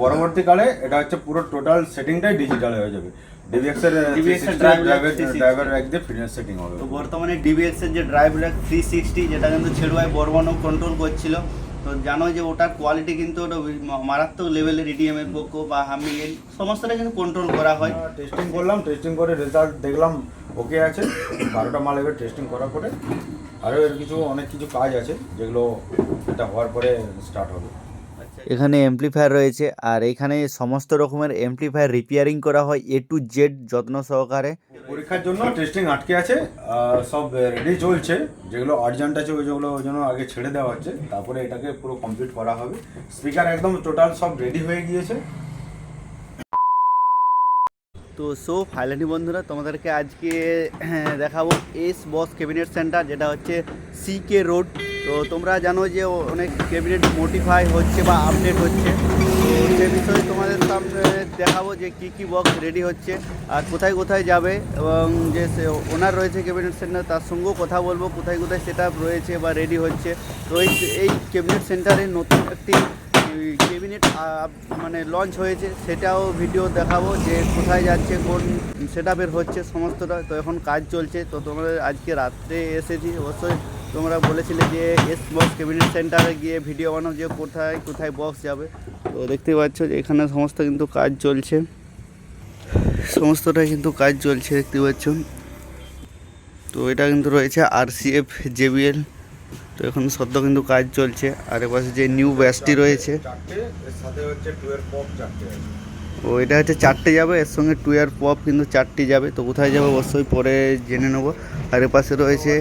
পরবর্তীকালে এটা হচ্ছে পুরো টোটাল সেটিংটাই ডিজিটাল হয়ে যাবে। ডিভিএক্স এর DVX এর drive lag 360 ড্রাইভার এক দিয়ে ফিটনেস সেটিং হবে। তো বর্তমানে ডিবিএক্স এর যে ড্রাইভ ল্যাক থ্রি সিক্সটি যেটা কিন্তু ছেড়ুয়াই বর্মনও কন্ট্রোল করছিল তো জানো যে ওটার কোয়ালিটি কিন্তু ওটা মারাত্মক লেভেলের ইডিএম এর পক্ষ বা এর সমস্তটা কিন্তু কন্ট্রোল করা হয়। টেস্টিং করলাম টেস্টিং করে রেজাল্ট দেখলাম ওকে আছে। বারোটা মাল এবার টেস্টিং করার পরে আরও এর কিছু অনেক কিছু কাজ আছে যেগুলো এটা হওয়ার পরে স্টার্ট হবে। এখানে এমপ্লিফায়ার রয়েছে আর এখানে সমস্ত রকমের এমপ্লিফায়ার রিপেয়ারিং করা হয় এ টু জেড যত্ন সহকারে। পরীক্ষার জন্য টেস্টিং আটকে আছে সব রেডি চলছে যেগুলো আর্জেন্ট আছে ওই যেগুলো ওই জন্য আগে ছেড়ে দেওয়া হচ্ছে তারপরে এটাকে পুরো কমপ্লিট করা হবে। স্পিকার একদম টোটাল সব রেডি হয়ে গিয়েছে। তো সো ফাইনালি বন্ধুরা তোমাদেরকে আজকে হ্যাঁ, দেখাবো এস বস ক্যাবিনেট সেন্টার যেটা হচ্ছে সি কে রোড তো তোমরা জানো যে অনেক ক্যাবিনেট মোটিফাই হচ্ছে বা আপডেট হচ্ছে। তো সে বিষয়ে তোমাদের সামনে দেখাবো যে কী কী বক্স রেডি হচ্ছে আর কোথায় কোথায় যাবে এবং যে ওনার রয়েছে ক্যাবিনেট সেন্টার তার সঙ্গেও কথা বলব কোথায় কোথায় সেট রয়েছে বা রেডি হচ্ছে। তো এই এই ক্যাবিনেট সেন্টারে নতুন একটি ক্যাবিনেট মানে লঞ্চ হয়েছে, সেটাও ভিডিও দেখাবো যে কোথায় যাচ্ছে, কোন সেট হচ্ছে সমস্তটা। তো এখন কাজ চলছে, তো তোমরা আজকে রাত্রে এসেছি। অবশ্যই তোমরা বলেছিলে যে এস বক্স ক্যাবিনেট সেন্টারে গিয়ে ভিডিও বানাও যে কোথায় কোথায় বক্স যাবে। তো দেখতে পাচ্ছ যে এখানে সমস্ত কিন্তু কাজ চলছে। সমস্তটাই কিন্তু কাজ চলছে, দেখতে পাচ্ছ। তো এটা কিন্তু রয়েছে আর সি এফ জেবিএল তো এখন সদ্য কিন্তু কাজ চলছে। আর এপাশে যে নিউ ব্যাসটি রয়েছে। ও, এটা হচ্ছে চারটে যাবে, এর সঙ্গে টু ইয়ার পপ কিন্তু চারটি যাবে। তো কোথায় যাবে অবশ্যই পরে জেনে নেব। আর এপাশে রয়েছে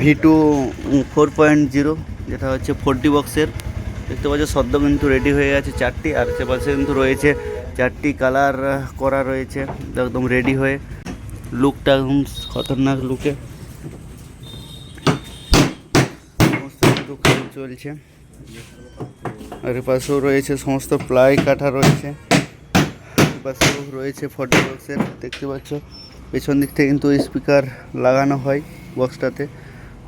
V two four point zero যেটা হচ্ছে ফোরটি বক্সের দেখতে পাচ্ছ, সদ্য কিন্তু রেডি হয়ে গেছে চারটি, আর সেপাশে কিন্তু রয়েছে চারটি কালার করা রয়েছে, একদম রেডি হয়ে। লুকটা একদম খতরনাক লুকে সমস্ত কিন্তু চলছে। আর এপাশেও রয়েছে সমস্ত প্লাই কাঠা রয়েছে। এপাশেও রয়েছে ফটো বক্সের দেখতে পাচ্ছ। পেছন দিক থেকে কিন্তু স্পিকার লাগানো হয় বক্সটাতে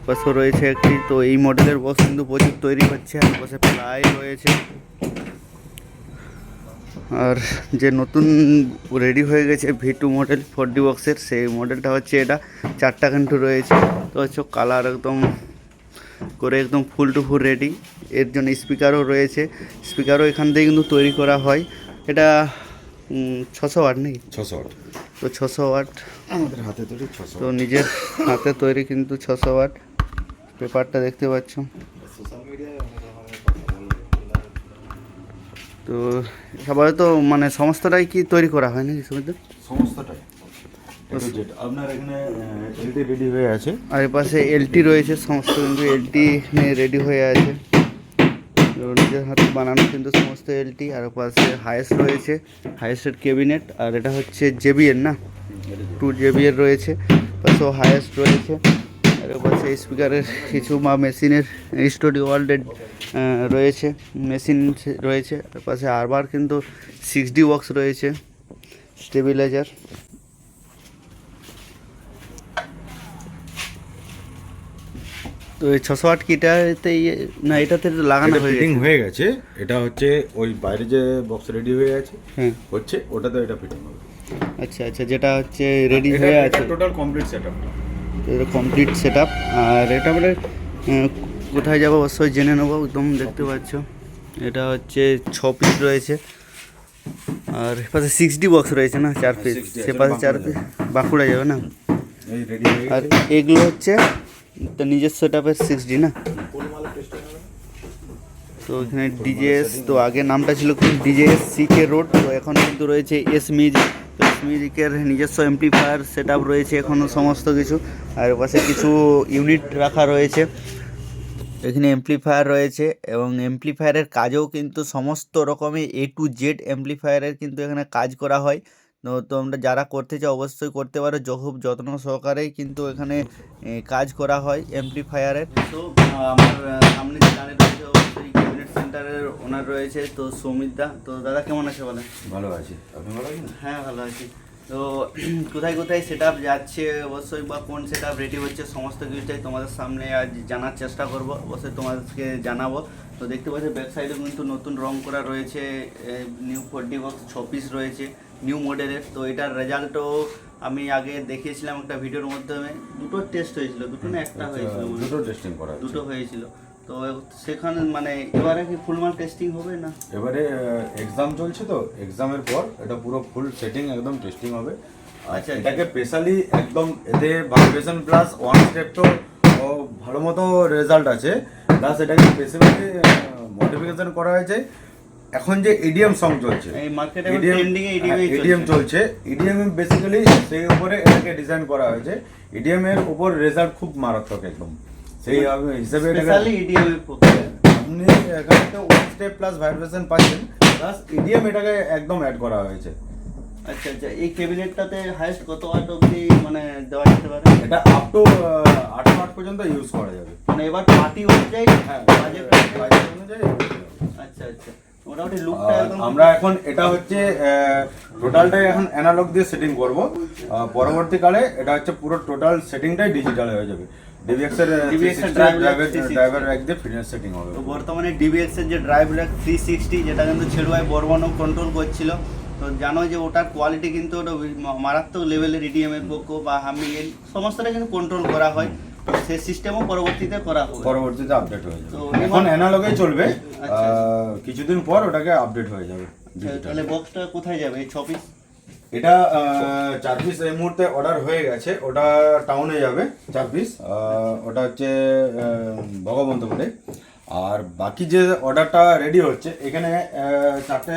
পাশেও রয়েছে একটি, তো এই মডেলের বক্স কিন্তু প্রচুর তৈরি হচ্ছে আর পাশে প্লাই রয়েছে। আর যে নতুন রেডি হয়ে গেছে V two model four D বক্সের সেই মডেলটা হচ্ছে এটা, চারটা কিন্তু রয়েছে। তো হচ্ছে কালার একদম করে একদম ফুল টু ফুল রেডি এর জন্য স্পিকারও রয়েছে। স্পিকারও এখান থেকে কিন্তু তৈরি করা হয়। এটা ছশো ওয়াট নাকি? ছশো আট তো ছশো ওয়াট। আমাদের হাতে তৈরি ছশো তো নিজের হাতে তৈরি কিন্তু ছশো ওয়াট। পেপারটা দেখতে পাচ্ছ। তো সবাই তো মানে সমস্তটাই কি তৈরি করা হয় নাকি সুমিত সমস্তটাই। আপনার এখানে এলটি রেডি হয়ে আছে? আর এপাশে এলটি রয়েছে সমস্ত কিন্তু এলটি রেডি হয়ে আছে। নিজের হাতে বানানো কিন্তু সমস্ত এলটি, আর পাশে হায়েস্ট রয়েছে, হায়েস্টের ক্যাবিনেট, আর এটা হচ্ছে জেবিএর না? টু জেবিএর রয়েছে পাশেও হায়েস্ট রয়েছে, আর পাশে স্পিকারের কিছু বা মেশিনের স্টুডিও ওয়ার্ল্ডের রয়েছে, মেশিন রয়েছে পাশে আরবার কিন্তু সিক্স ডি বক্স রয়েছে, স্টেবিলাইজার তো এই ছশো আট কিটাতে ইয়ে- না এটাতে লাগানো হয়ে ফিটিং হয়ে গেছে। এটা হচ্ছে ওই বাইরে যে বক্স রেডি হয়ে আছে হ্যাঁ। হচ্ছে ওটাতে এটা ফিটিং হবে। আচ্ছা আচ্ছা যেটা হচ্ছে রেডি হয়ে আছে। টোটাল কমপ্লিট সেটআপ এটা কমপ্লিট সেট আপ আর এটা মানে কোথায় যাব অবশ্যই জেনে নেব একদম দেখতে পাচ্ছ। এটা হচ্ছে ছ পিস রয়েছে। আর এপাশে সিক্স ডি বক্স রয়েছে না চার পিস 6D আছে, সেপাশে চার পিস বাঁকুড়া যাবে না? রেডি আর এগুলো হচ্ছে তো নিজের সেট আপের সিক্স ডি না? তো এখানে ডিজেএস তো আগে নামটা ছিল ডিজেএস সিকে রোড তো এখন কিন্তু রয়েছে এস মিউজিক তো এস মিউজিকের নিজস্ব এমপ্লিফায়ার সেট আপ রয়েছে এখনও সমস্ত কিছু। আর পাশে কিছু ইউনিট রাখা রয়েছে। এখানে এমপ্লিফায়ার রয়েছে এবং এমপ্লিফায়ারের কাজও কিন্তু সমস্ত রকমের এ টু জেড এমপ্লিফায়ারের কিন্তু এখানে কাজ করা হয়। তোমরা যারা করতে চাও অবশ্যই করতে পারো। য- খুব যত্ন সহকারেই কিন্তু এখানে কাজ করা হয় এমপ্লিফায়ারের তো আমার সামনে যে দাঁড়িয়ে রয়েছে অবশ্যই ক্যাবিনেট সেন্টারের ওনার রয়েছে তো সৌমিত দা। তো দাদা কেমন আছে বলেন? ভালো আছি। আপনি ভালো আছেন? হ্যাঁ ভালো আছি। তো কোথায় কোথায় সেট যাচ্ছে অবশ্যই বা কোন সেট রেডি হচ্ছে সমস্ত কিছুটাই তোমাদের সামনে আজ জানার চেষ্টা করব। অবশ্যই তোমাদেরকে জানাব। তো দেখতে পাচ্ছি ব্যাক সাইডে কিন্তু নতুন রং করা রয়েছে নিউ ফোর্টি বক্স ছ পিস রয়েছে। নিউ মডেলের তো এটার রেজাল্টও আমি আগে দেখিয়েছিলাম একটা ভিডিওর মাধ্যমে। দুটো টেস্ট হয়েছিল দুটো না একটা হয়েছিল দুটো টেস্টিং করা দুটো হয়েছিল। তো সেখানে মানে এবারে কি ফুল মাল টেস্টিং হবে না? এবারে এক্সাম চলছে তো এক্সামের পর এটা পুরো ফুল সেটিং একদম টেস্টিং হবে। আচ্ছা, আচ্ছা আচ্ছা। এটাকে স্পেশালি একদম এতে ভাইব্রেশন প্লাস ওয়ান স্টেপ তো ও ভালো মতো রেজাল্ট আছে। প্লাস এটাকে স্পেসিফিকলি মডিফিকেশন করা হয়েছে। এখন যে ইডিএম সং চলছে এই মার্কেটে ট্রেন্ডিং এ হ্যাঁ, ইডিএম ইডিএম চলছে। ইডিএম বেসিক্যালি সেই উপরে এটাকে ডিজাইন করা হয়েছে। ইডিএম এর উপর রেজাল্ট খুব মারাত্মক একদম। সেই হিসেবে ইডিএম এর পক্ষে আপনি এখানে তো ওয়ান স্টেপ প্লাস ভাইব্রেশন পাচ্ছেন প্লাস ইডিএম এটাকে একদম অ্যাড করা হয়েছে। আচ্ছা আচ্ছা এই ক্যাবিনেটটাতে হাইস্ট কত ওয়াট অবধি মানে দেওয়া যেতে পারে? এটা আপ টু আঠারো আট পর্যন্ত ইউজ করা যাবে। মানে এবার পার্টি অনুযায়ী? হ্যাঁ বাজেট অনুযায়ী। আচ্ছা আচ্ছা। আমরা এখন এটা হচ্ছে টোটালটাই এখন অ্যানালগ দিয়ে সেটিং করব। পরবর্তীকালে এটা হচ্ছে পুরো টোটাল সেটিংটাই ডিজিটাল হয়ে যাবে। ডিভিএক্স এর DVX এর drive lag ড্রাইভার 360 দিয়ে ফিটনেস সেটিং হবে। তো বর্তমানে ডিবিএক্স এর যে ড্রাইভ ল্যাক থ্রি সিক্সটি যেটা কিন্তু ছেড়ুয়ায় বর্মনও কন্ট্রোল করছিল তো জানো যে ওটার কোয়ালিটি কিন্তু ওটা মারাত্মক লেভেলের ইডিএম এর পক্ষ বা হামি সমস্তটা কিন্তু কন্ট্রোল করা হয়। সেই সিস্টেমও পরবর্তীতে করা হবে। পরবর্তীতে আপডেট হয়ে যাবে। এখন অ্যানালগে চলবে। আচ্ছা, কিছুদিন পর ওটাকে আপডেট হয়ে যাবে তাহলে বক্সটা কোথায় যাবে? এই ছ পিস এটা চার পিস এই মুহূর্তে অর্ডার হয়ে গেছে। ওটা টাউনে যাবে চার পিস ওটা হচ্ছে ভগবন্তপুরে। আর বাকি যে অর্ডারটা রেডি হচ্ছে এখানে চারটে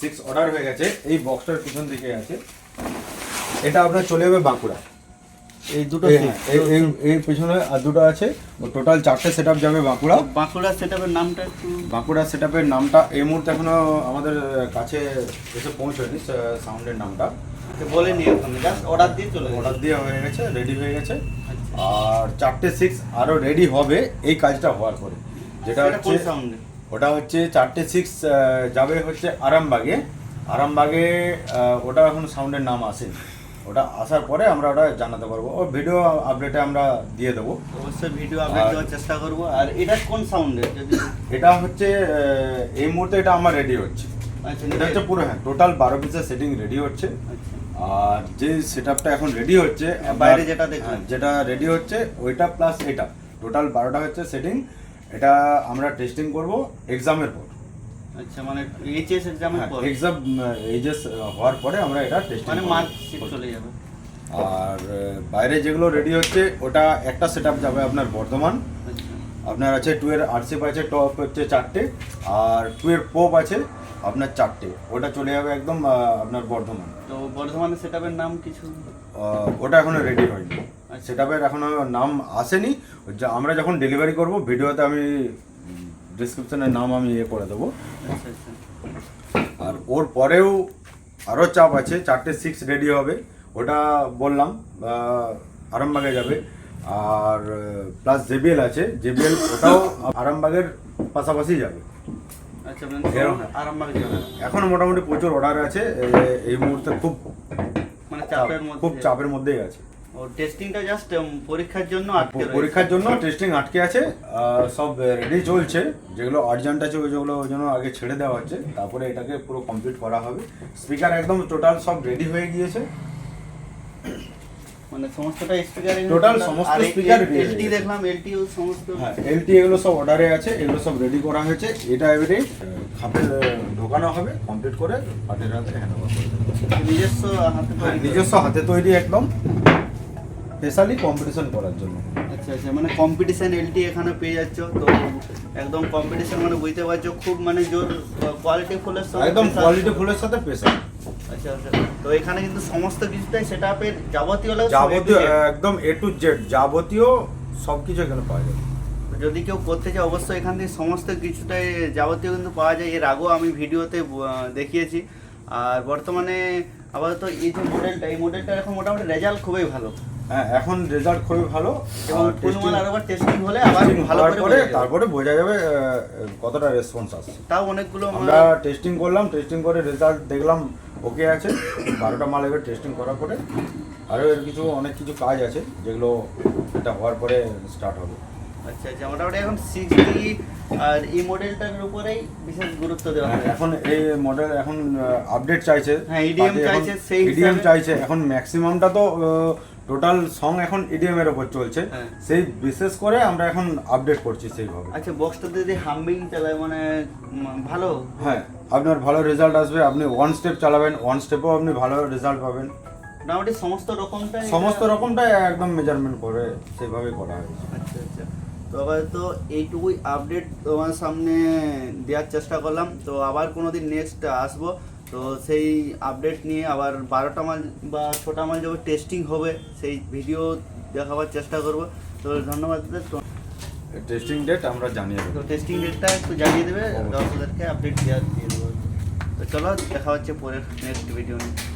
সিক্স অর্ডার হয়ে গেছে। এই বক্সটার পিছন দিকে আছে। এটা আপনার চলে যাবে বাঁকুড়া। এই দুটো এই- এই- এই- এই পিছনে আর দুটো আছে। টোটাল চারটে সেট আপ যাবে বাঁকুড়া। বাঁকুড়া সেটআপের নামটা একটু বাঁকুড়া সেট নামটা এই মুহূর্তে এখনও আমাদের কাছে এসে পৌঁছয়নি সাউন্ডের নামটা। বলেনি এখন জাস্ট অর্ডার দিয়ে চলে অর্ডার দিয়ে হয়ে গেছে রেডি হয়ে গেছে। আচ্ছা। আর চারটে সিক্স আরও রেডি হবে এই কাজটা হওয়ার পরে। যেটা হচ্ছে সাউন্ডে ওটা হচ্ছে চারটে সিক্স যাবে হচ্ছে আরামবাগে। আরামবাগে ওটা এখন সাউন্ডের নাম আসেনি। ওটা আসার পরে আমরা ওটা জানাতে পারব। ও ভিডিও আপডেটে আমরা দিয়ে দেবো। অবশ্যই ভিডিও আপডেট দেওয়ার চেষ্টা করব। আর এটা কোন সাউন্ডে যদি এটা হচ্ছে এই মুহূর্তে এটা আমার রেডি হচ্ছে। আচ্ছা এটা হচ্ছে পুরো হ্যাঁ টোটাল বারো পিসের সেটিং রেডি হচ্ছে। আচ্ছা। আর যে সেটআপটা এখন রেডি হচ্ছে বাইরে যেটা দেখলাম। হ্যাঁ, যেটা রেডি হচ্ছে ওইটা প্লাস এটা। টোটাল বারোটা হচ্ছে সেটিং এটা আমরা টেস্টিং করব এক্সামের পর। আচ্ছা মানে এইচএস এক্সামের পর? এক্সাম এইচএস হওয়ার পরে আমরা এটা টেস্টিং মানে মার্ক চলে যাবে। আর বাইরে যেগুলো রেডি হচ্ছে ওটা একটা সেটআপ যাবে আপনার বর্ধমান। আচ্ছা। আপনার আছে টু এর আরসিপ আছে টপ হচ্ছে চারটে আর টু এর পোপ আছে আপনার চারটে। ওটা চলে যাবে একদম আপনার বর্ধমান। তো বর্ধমানের সেটআপের নাম কিছু? ওটা এখনও রেডি হয়নি। আচ্ছা। সেটাপের এখনও নাম আসেনি। আমরা যখন ডেলিভারি করব ভিডিওতে আমি ডিসক্রিপশনের নাম আমি ইয়ে করে দেবো। আর ওর পরেও আরও চাপ আছে চারটে সিক্স রেডি হবে। ওটা বললাম আরামবাগে যাবে। আর প্লাস জেবিএল আছে। জেবিএল ওটাও আরামবাগের পাশাপাশি যাবে। আচ্ছা মানে এখন মোটামুটি প্রচুর অর্ডার আছে। এই মুহূর্তে খুব মানে চাপের খুব চাপের মধ্যেই আছে। ও টেস্টিংটা জাস্ট পরীক্ষার জন্য আটকে পরীক্ষার জন্য টেস্টিং আটকে আছে সব রেডি চলছে। যেগুলো আর্জেন্ট আছে ওই যেগুলো ওই জন্য আগে ছেড়ে দেওয়া হচ্ছে। তারপরে এটাকে পুরো কমপ্লিট করা হবে। স্পিকার একদম টোটাল সব রেডি হয়ে গিয়েছে। মানে সমস্তটা স্পিকার Total সমস্ত এলটি দেখলাম এলটিও সমস্ত হ্যাঁ এলটি এগুলো সব অর্ডারে আছে এগুলো সব রেডি করা হয়েছে। এটা এবারে খাপে ঢোকানো হবে কমপ্লিট করে হাতের হাতে হ্যান্ড ওভার করে নিজস্ব হাতে হ্যাঁ, নিজস্ব হাতে তৈরি একদম। স্পেশালি কম্পিটিশন করার জন্য। আচ্ছা আচ্ছা মানে কম্পিটিশন এলটি এখানে পেয়ে যাচ্ছ তো একদম কম্পিটিশন মানে বুঝতে পারছ খুব মানে জোর কোয়ালিটি ফুলের সঙ্গে একদম কোয়ালিটি ফুলের সাথে পেশা আচ্ছা আচ্ছা তো এখানে কিন্তু সমস্ত কিছুটাই সেটা আপের যাবতীয় সব যাবতীয় একদম এ টু জেড যাবতীয় সবকিছু এখানে পাওয়া যাবে। যদি কেউ করতে চায় অবশ্যই এখান থেকে সমস্ত কিছুটাই যাবতীয় কিন্তু পাওয়া যায়। এর আগেও আমি ভিডিওতে দেখিয়েছি। আর বর্তমানে আপাতত এই যে মডেলটা এই মডেলটা এখন মোটামুটি রেজাল্ট খুবই ভালো। হ্যাঁ এখন রেজাল্ট খুবই ভালো এবং ফুলমাল testing- আরেকবার টেস্টিং হলে আবার ভালো করে। তারপরে বোঝা যাবে কতটা রেসপন্স আসছে। তাও অনেকগুলো আমরা টেস্টিং করলাম টেস্টিং করে রেজাল্ট দেখলাম ওকে আছে। বারোটা মাল এবার টেস্টিং করার পরে আরও এর কিছু অনেক কিছু কাজ আছে যেগুলো এটা হওয়ার পরে স্টার্ট হবে। আচ্ছা আচ্ছা মোটামুটি এখন সিক্সটি আর এই মডেলটার উপরেই বিশেষ গুরুত্ব দেওয়া হয় এখন এই মডেল এখন আপডেট চাইছে। হ্যাঁ, EDM চাইছে, সেই ইডিএম চাইছে এখন ম্যাক্সিমামটা তো টোটাল সং এখন ইডিএম এর উপর চলছে। হ্যাঁ। সেই বিশেষ করে আমরা এখন আপডেট করছি সেইভাবে। আচ্ছা বক্সটা যদি হামিং চালায় মানে ভালো? হ্যাঁ আপনার ভালো রেজাল্ট আসবে আপনি ওয়ান স্টেপ চালাবেন ওয়ান স্টেপেও আপনি ভালো রেজাল্ট পাবেন। মোটামুটি সমস্ত রকমটাই সমস্ত রকমটাই একদম মেজারমেন্ট করে সেইভাবে করা হয়েছে। আচ্ছা আচ্ছা। তো আবার তো এইটুকুই আপডেট তোমার সামনে দেওয়ার চেষ্টা করলাম। তো আবার কোনো দিন নেক্সট আসব। তো সেই আপডেট নিয়ে আবার বারোটা মাল বা ছোটা মাল যখন টেস্টিং হবে সেই ভিডিও দেখাবার চেষ্টা করব। তো ধন্যবাদ টেস্টিং ডেট আমরা জানিয়ে দেবো। তো টেস্টিং ডেটটা একটু জানিয়ে দেবে দর্শকদেরকে আপডেট দেওয়া দিয়ে দেবো। তো চলো দেখা হচ্ছে পরের নেক্সট ভিডিও নিয়ে।